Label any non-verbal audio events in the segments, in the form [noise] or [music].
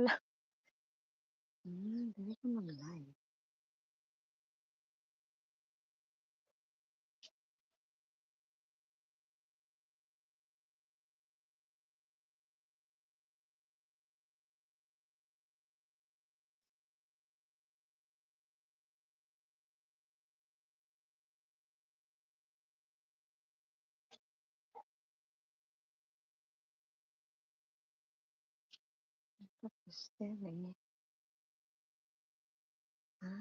Hala. Hmm, dali ko mag-live. Tapos dali. Ha?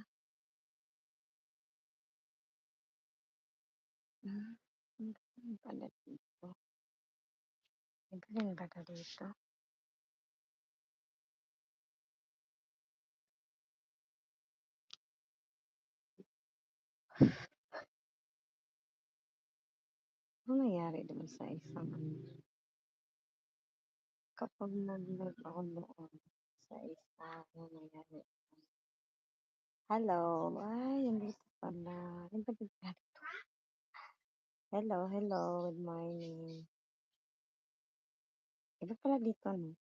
Hmm, ang galing pala dito. Ang galing pala dito. Ano nangyari dun sa isang kapag nag-live ako noon ano nangyari Hello, ay nandito pala. Ano ba nangyari? Hello, hello, good morning. Iba pala dito 'no?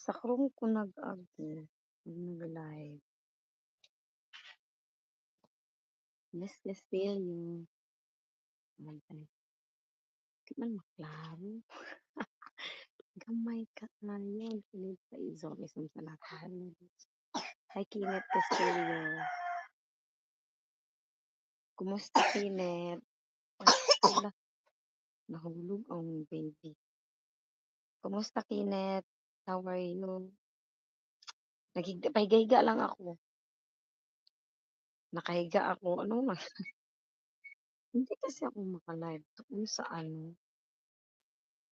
Sa Chrome ko nag-ano, nag-live. Miss Castillo. Naman Di man maklaro. [laughs] Gamay kaayo kining paizom-izom sa nakahan. Hi, Kenneth Castillo. Kumusta, Kenneth? Hala, nahulog ang baby. Kumusta, Kenneth? How are you? Naghiga pahiga-higa lang ako. Nakahiga ako. Ano [laughs] Hindi kasi ako maka-live doon sa ano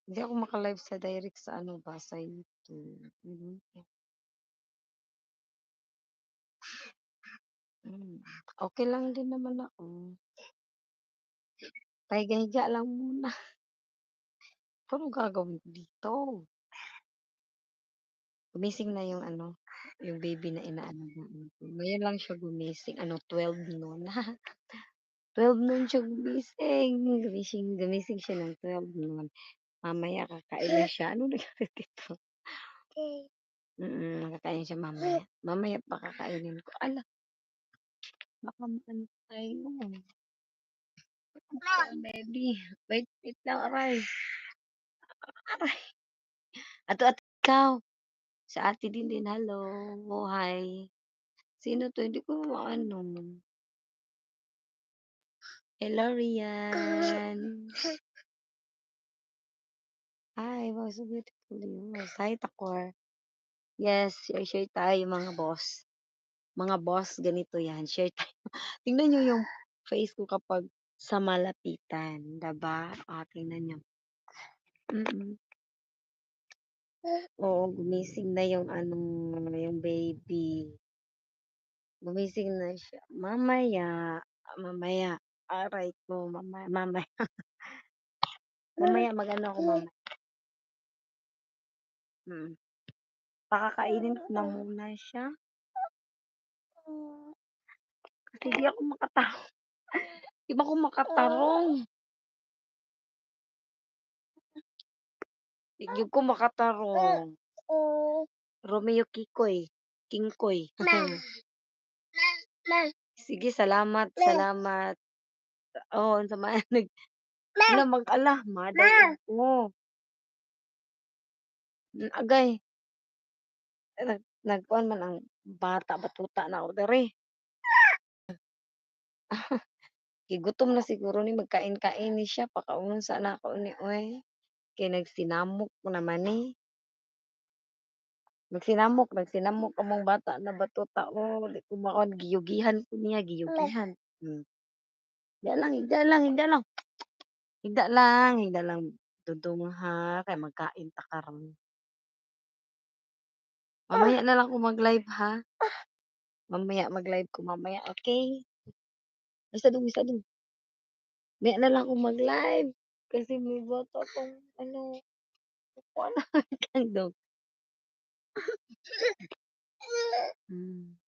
hindi ako maka-live sa direct sa ano ba, sa YouTube. Mhm. Hmm, okey lang din naman ako. Pahiga-higa lang muna. Anong gagawin dito? Gumising na yung ano, yung baby na inaalagaan ko. Ngayon lang siya gumising, ano 12 noon. [laughs] 12 noon siya gumising. Gumising gumising siya ng 12 noon. Mamaya kakain na siya. Anong nangyari dito? Mm, kakain siya mamaya. Mamaya pa kakainin ko. Ala, baka maano tayo. Baby, wait, wait lang aray. Aray. Ato at ikaw. Sa ate din din, hello. Oh, hi. Sino 'to? Hindi ko maano. Hello, Rian. [laughs] Hi, wow, so beautiful yours. Hi, Takor. Yes, share-share tayo mga boss. Mga boss, ganito yan, share tayo. [laughs] Tingnan niyo yung face ko kapag sa malapitan, 'di ba? Oh, tingnan niyo. Mm. Oo, gumising na yung ano, yung baby. Gumising na siya. Mamaya, mamaya. Aray ko, mama mamaya. [laughs] Mamaya mag-ano ako mamaya. Mm. Pakakainin ko na [laughs] muna siya. Kasi di ako makatarong. [laughs] Di ba ako makatarong? Di gyud ko makatarong. Romeo Kikoy, Kingkoy. [laughs] Sige, salamat, salamat. Oo, unsa man nag hala mag-ala, maday ako. Hmm. Nag nagkuan man ang bata, batuta na ako diri. [laughs] Gigutom na siguro ni magkain-kain ni siya, pakaunon sana ako ni oy. Kay nagsinamok naman ni. Nagsinamok, nagsinamok among bata na batuta, oh, di ko makaon giyugihan ko niya, giyugihan. Hmm. Lang, higda lang, higda lang. Higda lang, higda lang. Dudong kay magkain ta karon. Mamaya [laughs] na lang ko mag-live ha. Mamaya mag-live ko mamaya, okey? Isa dun, isa dun. Mamaya na lang ako mag-live. Kasi may bata pang ano, kukuha [laughs] na kandong. [laughs] Hmm.